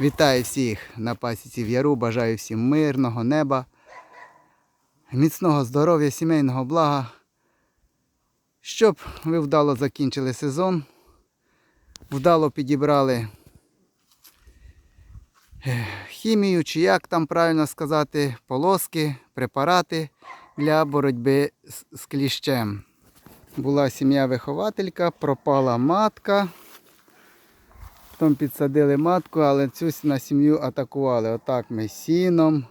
Вітаю всіх на пасіці в яру. Бажаю всім мирного неба, міцного здоров'я, сімейного блага. Щоб ви вдало закінчили сезон, вдало підібрали е, хімію, чи як там правильно сказати, полоски, препарати для боротьби з- кліщем. Була сім'я-вихователька, пропала матка. Потім підсадили матку, але цю на сім'ю атакували. Отак ми сіном,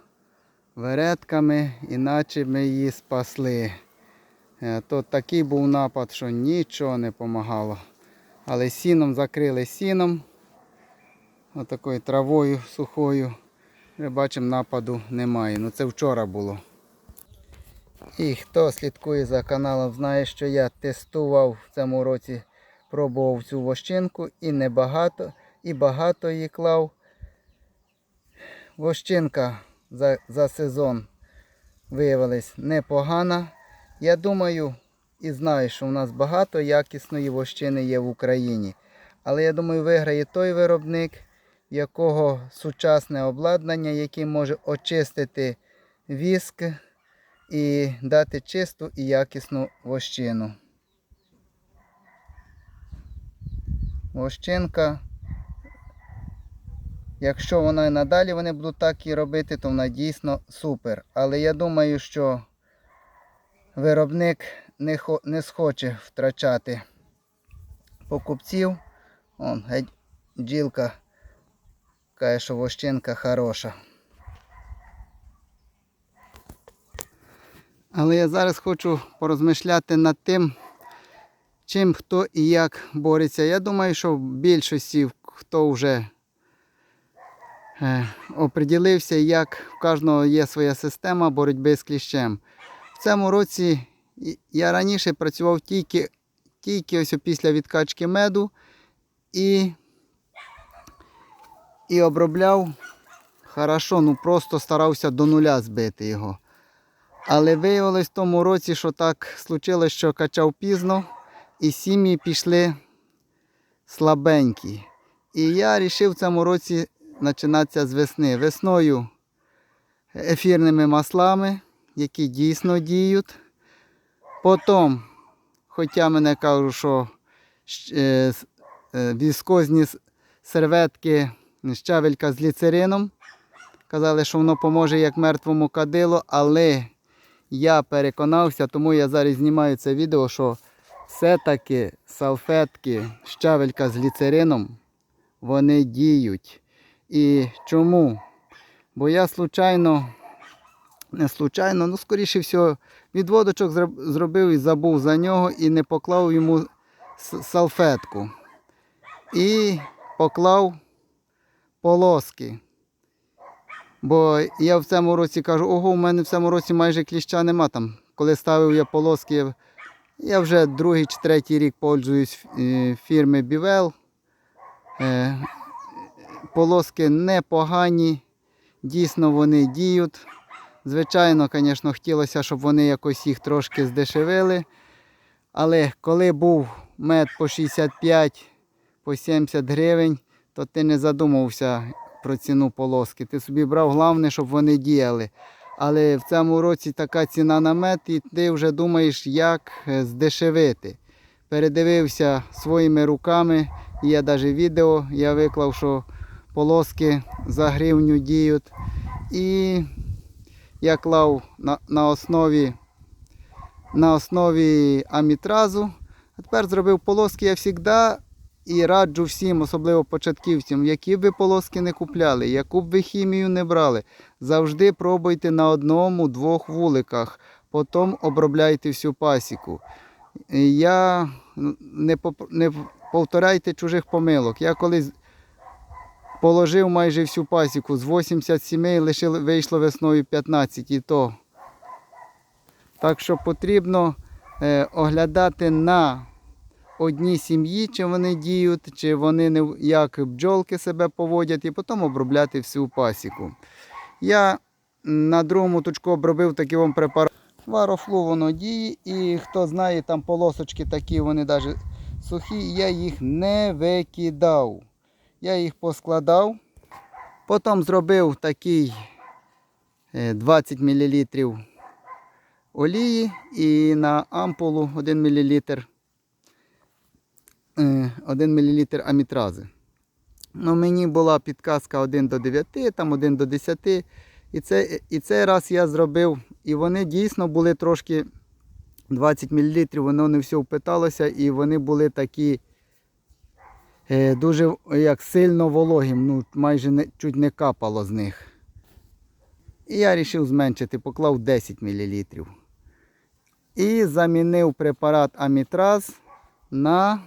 веретками, іначе ми її спасли. Е, То такий був напад, що нічого не допомагало. Але сіном закрили сіном, отакою травою сухою. Бачимо, нападу немає. Ну це вчора було. І хто слідкує за каналом, знає, що я тестував в цьому році, пробував цю вощинку і небагато, і багато її клав. Вощинка за, за сезон виявилась непогана. Я думаю і знаю, що у нас багато якісної вощини є в Україні. Але я думаю, виграє той виробник, якого сучасне обладнання, який може очистити віск і дати чисту і якісну вощину. Вощинка, якщо вона і надалі вони будуть так і робити, то вона дійсно супер. Але я думаю, що виробник не, хо- не схоче втрачати покупців. Он, геть бджілка каже, що вощинка хороша. Але я зараз хочу порозмишляти над тим, чим хто і як бореться. Я думаю, що в більшості хто вже оприділився, як в кожного є своя система боротьби з кліщем. В цьому році я раніше працював тільки, тільки ось після відкачки меду і, і обробляв хорошо, ну просто старався до нуля збити його. Але виявилось в тому році, що так случилось, що качав пізно, і сім'ї пішли слабенькі. І я вирішив в цьому році починатися з весни. Весною ефірними маслами, які дійсно діють. Потім, хоча мене кажуть, що е, е, віскозні серветки, щавелька з ліцерином. Казали, що воно поможе як мертвому кадилу, але я переконався, тому я зараз знімаю це відео, що все-таки салфетки, щавелька з гліцерином, вони діють. І чому? Бо я случайно, не случайно, ну скоріше всього, відводочок зроб- зробив і забув за нього і не поклав йому салфетку. І поклав полоски. Бо я в цьому році кажу, ого, у мене в цьому році майже кліща нема там. Коли ставив я полоски, я- вже другий чи третій рік пользуюсь е, фірми Бівел. Полоски непогані, дійсно вони діють. Звичайно, звісно, хотілося, щоб вони якось їх трошки здешевили. Але коли був мед по 65, по 70 гривень, то ти не задумався про ціну полоски. Ти собі брав, головне, щоб вони діяли. Але в цьому році така ціна на мед, і ти вже думаєш, як е, здешевити. Передивився своїми руками, і я навіть відео я виклав, що полоски за гривню діють. І я клав на, на основі на основі амітразу. А тепер зробив полоски я завжди і раджу всім, особливо початківцям, які б ви полоски не купляли, яку б ви хімію не брали. Завжди пробуйте на одному-двох вуликах, потім обробляйте всю пасіку. Я не, поп- не повторяйте чужих помилок. Я колись положив майже всю пасіку з 80 сімей, лише вийшло весною 15 і то. Так що потрібно е, оглядати на одній сім'ї, чи вони діють, чи вони не, як бджолки себе поводять, і потім обробляти всю пасіку. Я на другому точку обробив такий вам препарат. Варофлу воно діє, і хто знає, там полосочки такі, вони навіть сухі, я їх не викидав. Я їх поскладав Потім зробив такий е, 20 мл олії і на ампулу 1 мл, 1 мл амітрази. Ну, мені була підказка 1 до 9, там 1 до 10. І, це, і цей раз я зробив, і вони дійсно були трошки 20 мл, воно не все впиталося, і вони були такі е, дуже як сильно вологі, ну, майже не, чуть не капало з них. І я вирішив зменшити, поклав 10 мл. І замінив препарат Амітраз на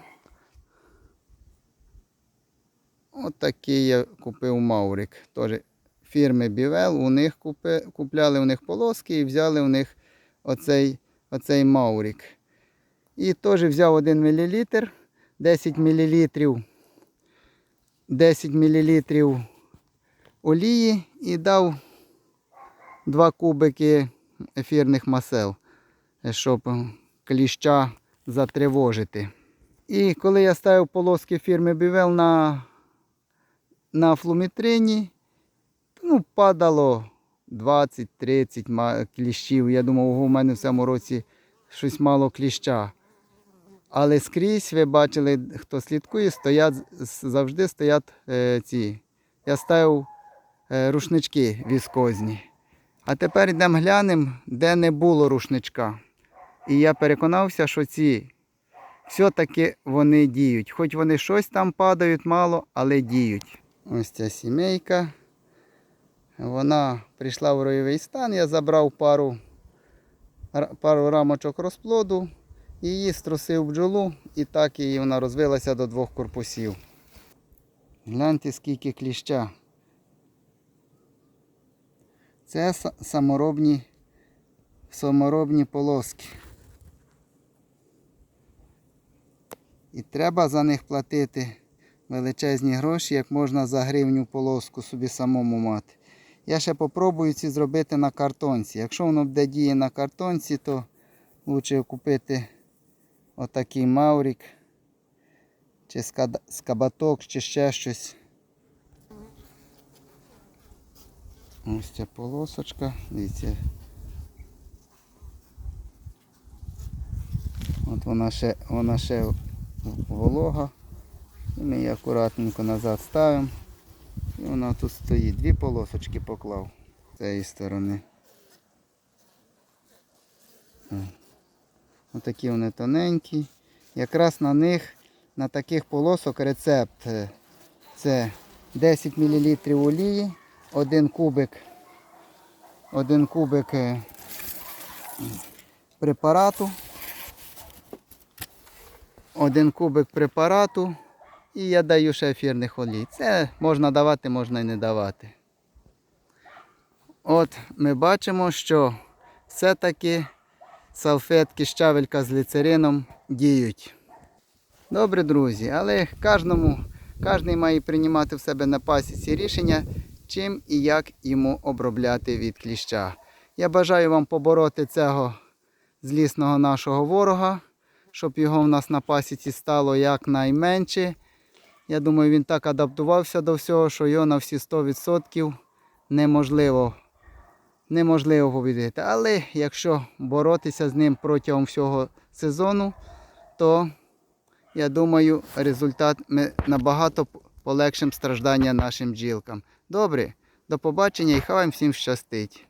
отакий я купив Маурик. Теж фірми Бівел. У них купи, купляли у них полоски і взяли у них оцей, оцей Маурик. І теж взяв 1 мл, 10 мл, 10 мл олії і дав 2 кубики ефірних масел, щоб кліща затривожити. І коли я ставив полоски фірми Бівел на, на флумітрині, ну, падало 20-30 кліщів. Я думав, у мене в цьому році щось мало кліща. Але скрізь, ви бачили, хто слідкує, стоять, завжди стоять е, ці. Я ставив е, рушнички віскозні. А тепер йдемо глянемо, де не було рушничка. І я переконався, що ці все-таки вони діють. Хоч вони щось там падають мало, але діють. Ось ця сімейка. Вона прийшла в ройовий стан, я забрав пару, пару рамочок розплоду, її струсив бджолу і так її вона розвилася до двох корпусів. Гляньте, скільки кліща. Це саморобні, саморобні полоски. І треба за них платити величезні гроші, як можна за гривню полоску собі самому мати. Я ще попробую ці зробити на картонці. Якщо воно буде діє на картонці, то краще купити отакий маурік, чи скабаток, чи ще щось. Ось ця полосочка. Дивіться. От вона ще, вона ще волога. І ми її акуратненько назад ставимо. І вона тут стоїть. Дві полосочки поклав з цієї сторони. Отакі вони тоненькі. Якраз на них, на таких полосок рецепт. е, Це 10 мл олії, один кубик, один кубик е, препарату, один кубик препарату і я даю ще ефірних олій. Це можна давати, можна і не давати. От ми бачимо, що все-таки салфетки щавелька з гліцерином діють. Добре, друзі, але кожному, кожен має приймати в себе на пасіці рішення, чим і як йому обробляти від кліща. Я бажаю вам побороти цього злісного нашого ворога, щоб його в нас на пасіці стало якнайменше. Я думаю, він так адаптувався до всього, що його на всі 100% неможливо, неможливо побідити. Але якщо боротися з ним протягом всього сезону, то я думаю, результат ми набагато полегшимо страждання нашим бджілкам. Добре, до побачення і хай вам всім щастить.